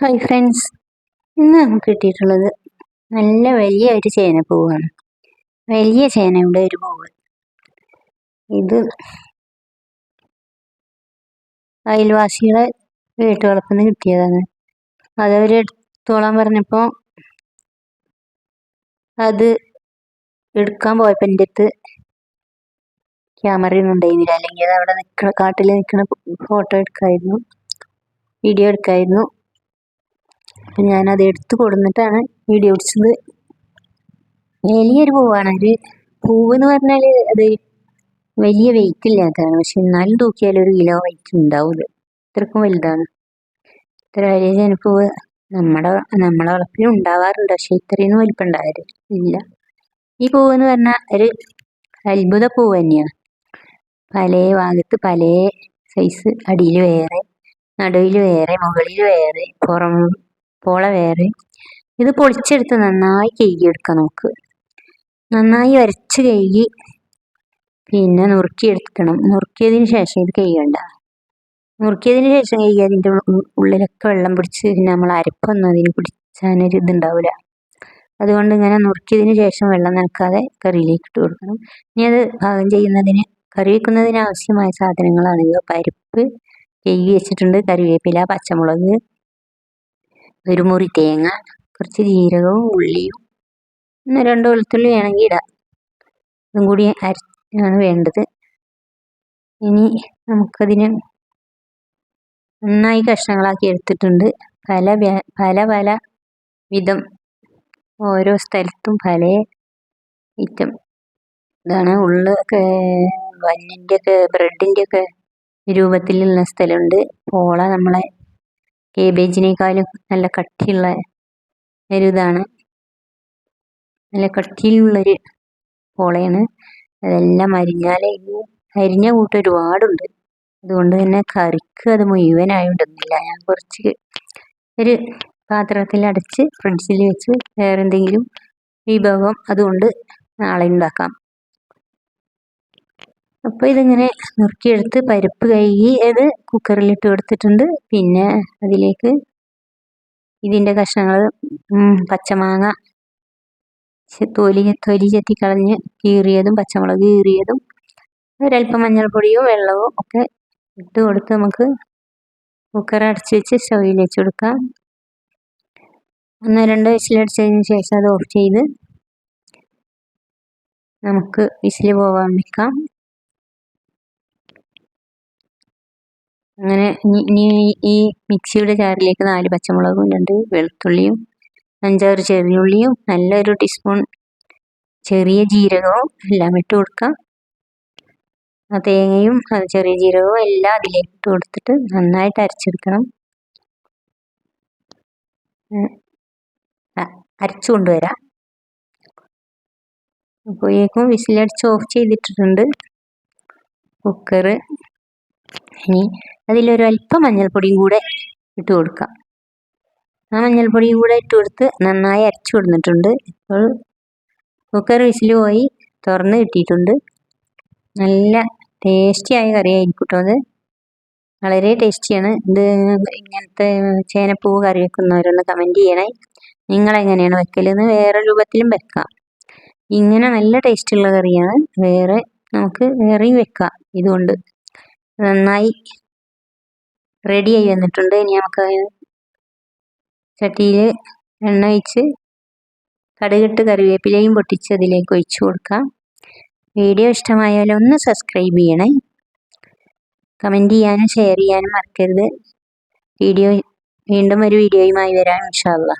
Hi friends ഇന്ന് നമുക്ക് കിട്ടിയിട്ടുള്ളത് നല്ല വലിയ ഒരു ചേനപ്പൂവാണ് വലിയ ചേനയുടെ ഒരു പൂവ്. ഇത് അയൽവാസികളെ വീട്ടുവളപ്പിൽ നിന്ന് കിട്ടിയതാണ്. അതവർ എടുത്തോളാൻ പറഞ്ഞപ്പോൾ അത് എടുക്കാൻ പോയപ്പോൾ എന്റെ അടുത്ത് ക്യാമറയൊന്നും ഉണ്ടായിരുന്നില്ല. അല്ലെങ്കിൽ അത് അവിടെ നിൽക്കുന്ന കാട്ടിൽ നിൽക്കുന്ന ഫോട്ടോ എടുക്കായിരുന്നു വീഡിയോ എടുക്കായിരുന്നു. അപ്പം ഞാനത് എടുത്തു കൊടുന്നിട്ടാണ് വീഡിയോ പിടിച്ചത്. വലിയൊരു പൂവാണ് ഒരു പൂവ് എന്ന് പറഞ്ഞാൽ അത് വലിയ വെയിറ്റ് ഇല്ലാത്തതാണ്. പക്ഷെ എന്നാലും തൂക്കിയാൽ ഒരു കിലോ വെയിറ്റ് ഉണ്ടാവും ഇത്രക്കും വലുതാണ്. ഇത്ര വലിയ ജനപ്പൂവ് നമ്മുടെ നമ്മളെ വളപ്പിൽ ഉണ്ടാവാറുണ്ട്. പക്ഷെ ഇത്രയൊന്നും വലിപ്പം ഉണ്ടായത് ഇല്ല. ഈ പൂവ് എന്ന് പറഞ്ഞാൽ ഒരു അത്ഭുത പൂവ് തന്നെയാണ്. പല ഭാഗത്ത് പല സൈസ് അടിയിൽ വേറെ നടുവിൽ വേറെ മുകളിൽ വേറെ പുറം പോള വേറെ. ഇത് പൊളിച്ചെടുത്ത് നന്നായി കഴുകിയെടുക്കാൻ നോക്ക്. നന്നായി വരച്ച് കഴുകി പിന്നെ നുറുക്കിയെടുക്കണം. നുറുക്കിയതിന് ശേഷം ഇത് കഴുകണ്ട. നുറുക്കിയതിന് ശേഷം കഴുകി അതിന്റെ ഉള്ളിലൊക്കെ വെള്ളം പിടിച്ച് പിന്നെ നമ്മൾ അരപ്പൊന്നും അതിന് പിടിച്ചാനൊരു ഇതുണ്ടാവില്ല അതുകൊണ്ട് ഇങ്ങനെ നുറുക്കിയതിന് ശേഷം വെള്ളം നനക്കാതെ കറിയിലേക്ക് ഇട്ട് കൊടുക്കണം. ഇനി അത് പാകം ചെയ്യുന്നതിന് കറി വെക്കുന്നതിന് ആവശ്യമായ സാധനങ്ങളാണ്. പരിപ്പ് കഴുകി വെച്ചിട്ടുണ്ട് കറിവേപ്പില പച്ചമുളക് ഒരു മുറി തേങ്ങ കുറച്ച് ജീരകവും ഉള്ളിയും ഒന്ന് രണ്ട് വെളുത്തുള്ളി വേണമെങ്കിൽ ഇടാം. ഇതും കൂടി അരച്ചാണ് വേണ്ടത്. ഇനി നമുക്കതിനെ നന്നായി കഷ്ണങ്ങളാക്കി എടുത്തിട്ടുണ്ട്. പല പല പല വിധം. ഓരോ സ്ഥലത്തും പല ഐറ്റം ഇതാണ് ഉള്ള വന്നിന്റെയൊക്കെ ബ്രെഡിന്റെയൊക്കെ രൂപത്തിലുള്ള സ്ഥലമുണ്ട്. ഓള നമ്മളെ കേബേജിനേക്കാളും നല്ല കട്ടിയുള്ള ഒരു ഇതാണ് നല്ല കട്ടിയിലുള്ളൊരു പോളയാണ്. അതെല്ലാം അരിഞ്ഞാൽ അരിഞ്ഞ കൂട്ട് ഒരുപാടുണ്ട്. അതുകൊണ്ട് തന്നെ കറിക്ക് അത് മുഴുവനായിട്ടൊന്നുമില്ല ഞാൻ കുറച്ച് ഒരു പാത്രത്തിൽ അടച്ച് ഫ്രിഡ്ജിൽ വെച്ച് വേറെന്തെങ്കിലും വിഭവം അതുകൊണ്ട് നാളെ ഉണ്ടാക്കാം. അപ്പോൾ ഇതിങ്ങനെ നുറുക്കിയെടുത്ത് പരിപ്പ് കഴുകി അത് കുക്കറിലിട്ട് കൊടുത്തിട്ടുണ്ട്. പിന്നെ അതിലേക്ക് ഇതിന്റെ കഷ്ണങ്ങൾ പച്ചമാങ്ങ തൊലി തൊലി ചെത്തിക്കളഞ്ഞ് കീറിയതും പച്ചമുളക് കീറിയതും ഒരല്പം മഞ്ഞൾപ്പൊടിയും വെള്ളവും ഒക്കെ ഇട്ട് കൊടുത്ത് നമുക്ക് കുക്കർ അടച്ച് വെച്ച് സ്റ്റൗവിൽ വെച്ച് കൊടുക്കാം. ഒന്ന് രണ്ട് വിസിലടിച്ചതിന് ശേഷം അത് ഓഫ് ചെയ്ത് നമുക്ക് വിസിൽ പോകാൻ വെക്കാം അങ്ങനെ ഇനി ഈ മിക്സിയുടെ ജാറിലേക്ക് നാല് പച്ചമുളകും രണ്ട് വെളുത്തുള്ളിയും അഞ്ചാറ് ചെറിയ ചെറിയുള്ളിയും നല്ലൊരു ടീസ്പൂൺ ചെറിയ ജീരകവും എല്ലാം ഇട്ട് കൊടുക്കാം. ആ തേങ്ങയും അത് ചെറിയ ജീരകവും എല്ലാം അതിലേക്ക് ഇട്ട് കൊടുത്തിട്ട് നന്നായിട്ട് അരച്ചെടുക്കണം. അരച്ചു കൊണ്ടുവരാം. അപ്പോഴേക്കും വിസിലടിച്ച് ഓഫ് ചെയ്തിട്ടിട്ടുണ്ട് കുക്കറ്. ഇനി അതിലൊരു അല്പം മഞ്ഞൾപ്പൊടിയും കൂടെ ഇട്ട് കൊടുക്കാം. ആ മഞ്ഞൾപ്പൊടിയും കൂടെ ഇട്ട് കൊടുത്ത് നന്നായി അരച്ചു കൊടുത്തിട്ടുണ്ട്. ഇപ്പോൾ കുക്കർ വിസിൽ പോയി തുറന്ന് കിട്ടിയിട്ടുണ്ട്. നല്ല ടേസ്റ്റിയായ കറി ആയിരിക്കും കേട്ടോ അത്. വളരെ ടേസ്റ്റിയാണ് ഇത് ഇങ്ങനത്തെ ചേനപ്പൂവ് കറി വെക്കുന്നവരൊന്ന് കമന്റ് ചെയ്യണേ. നിങ്ങളെങ്ങനെയാണ് വെക്കലെന്ന് വേറെ രൂപത്തിലും വെക്കാം. ഇങ്ങനെ നല്ല ടേസ്റ്റുള്ള കറിയാണ്. വേറെ നമുക്ക് വേറെയും വെക്കാം ഇതുകൊണ്ട്. നന്നായി റെഡിയായി വന്നിട്ടുണ്ട്. ഇനി നമുക്ക് ചട്ടിയിൽ എണ്ണ ഒഴിച്ച് കടുകിട്ട് കറിവേപ്പിലയും പൊട്ടിച്ച് അതിലേക്ക് ഒഴിച്ചു കൊടുക്കാം. വീഡിയോ ഇഷ്ടമായാലും ഒന്ന് സബ്സ്ക്രൈബ് ചെയ്യണേ. കമന്റ് ചെയ്യാനും ഷെയർ ചെയ്യാനും മറക്കരുത്. വീഡിയോ വീണ്ടും ഒരു വീഡിയോയുമായി വരാം ഇൻഷാല്ല